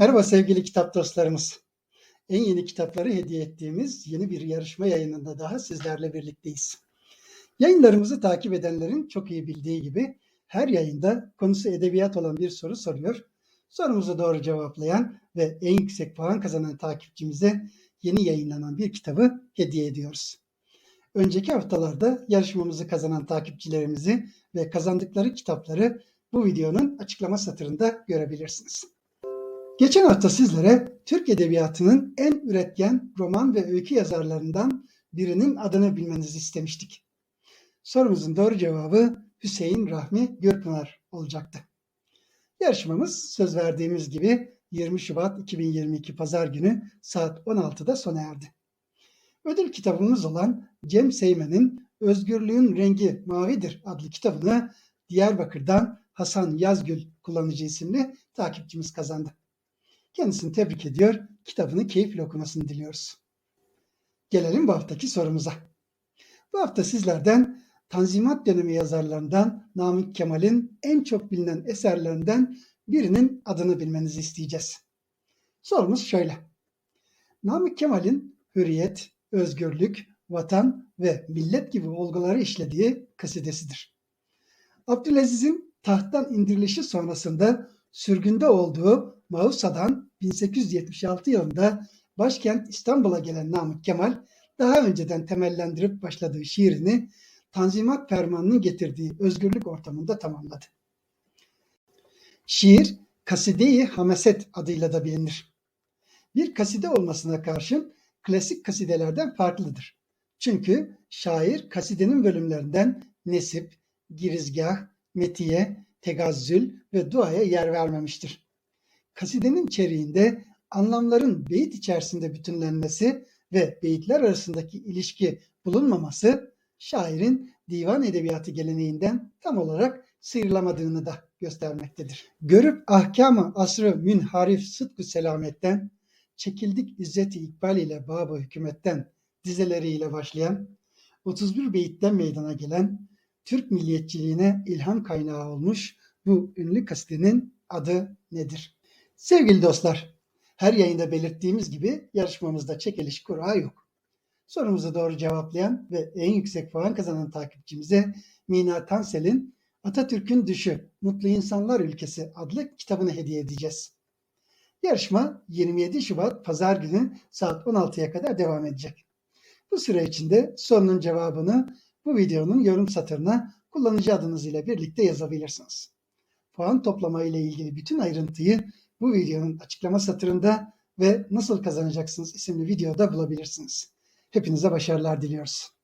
Merhaba sevgili kitap dostlarımız. En yeni kitapları hediye ettiğimiz yeni bir yarışma yayınında daha sizlerle birlikteyiz. Yayınlarımızı takip edenlerin çok iyi bildiği gibi her yayında konusu edebiyat olan bir soru soruyor. Sorumuzu doğru cevaplayan ve en yüksek puan kazanan takipçimize yeni yayınlanan bir kitabı hediye ediyoruz. Önceki haftalarda yarışmamızı kazanan takipçilerimizi ve kazandıkları kitapları bu videonun açıklama satırında görebilirsiniz. Geçen hafta sizlere Türk Edebiyatı'nın en üretken roman ve öykü yazarlarından birinin adını bilmenizi istemiştik. Sorumuzun doğru cevabı Hüseyin Rahmi Gürpınar olacaktı. Yarışmamız söz verdiğimiz gibi 20 Şubat 2022 Pazar günü saat 16'da sona erdi. Ödül kitabımız olan Cem Seymen'in Özgürlüğün Rengi Mavidir adlı kitabını Diyarbakır'dan Hasan Yazgül kullanıcı isimli takipçimiz kazandı. Kendisini tebrik ediyor, kitabını keyifle okumasını diliyoruz. Gelelim bu haftaki sorumuza. Bu hafta sizlerden Tanzimat dönemi yazarlarından Namık Kemal'in en çok bilinen eserlerinden birinin adını bilmenizi isteyeceğiz. Sorumuz şöyle. Namık Kemal'in hürriyet, özgürlük, vatan ve millet gibi olguları işlediği kasidesidir. Abdülaziz'in tahttan indirilişi sonrasında sürgünde olduğu Mausa'dan 1876 yılında başkent İstanbul'a gelen Namık Kemal daha önceden temellendirip başladığı şiirini Tanzimat Fermanı'nın getirdiği özgürlük ortamında tamamladı. Şiir Kaside-i Hamaset adıyla da bilinir. Bir kaside olmasına karşın klasik kasidelerden farklıdır. Çünkü şair kasidenin bölümlerinden nesip, girizgah, metiye, tegazzül ve duaya yer vermemiştir. Kasidenin içeriğinde anlamların beyit içerisinde bütünlenmesi ve beyitler arasındaki ilişki bulunmaması şairin divan edebiyatı geleneğinden tam olarak sıyrılamadığını da göstermektedir. Görüp ahkamı asrı münharif sıdkı selametten, çekildik izzeti ikbal ile babı hükümetten dizeleriyle başlayan, 31 beyitten meydana gelen, Türk milliyetçiliğine ilham kaynağı olmuş bu ünlü kasidenin adı nedir? Sevgili dostlar, her yayında belirttiğimiz gibi yarışmamızda çekiliş kura yok. Sorumuzu doğru cevaplayan ve en yüksek puan kazanan takipçimize Mina Tansel'in Atatürk'ün Düşü, Mutlu İnsanlar Ülkesi adlı kitabını hediye edeceğiz. Yarışma 27 Şubat Pazar günü saat 16'ya kadar devam edecek. Bu süre içinde sorunun cevabını bu videonun yorum satırına kullanıcı adınız ile birlikte yazabilirsiniz. Puan toplama ile ilgili bütün ayrıntıyı bu videonun açıklama satırında ve nasıl kazanacaksınız isimli videoda bulabilirsiniz. Hepinize başarılar diliyoruz.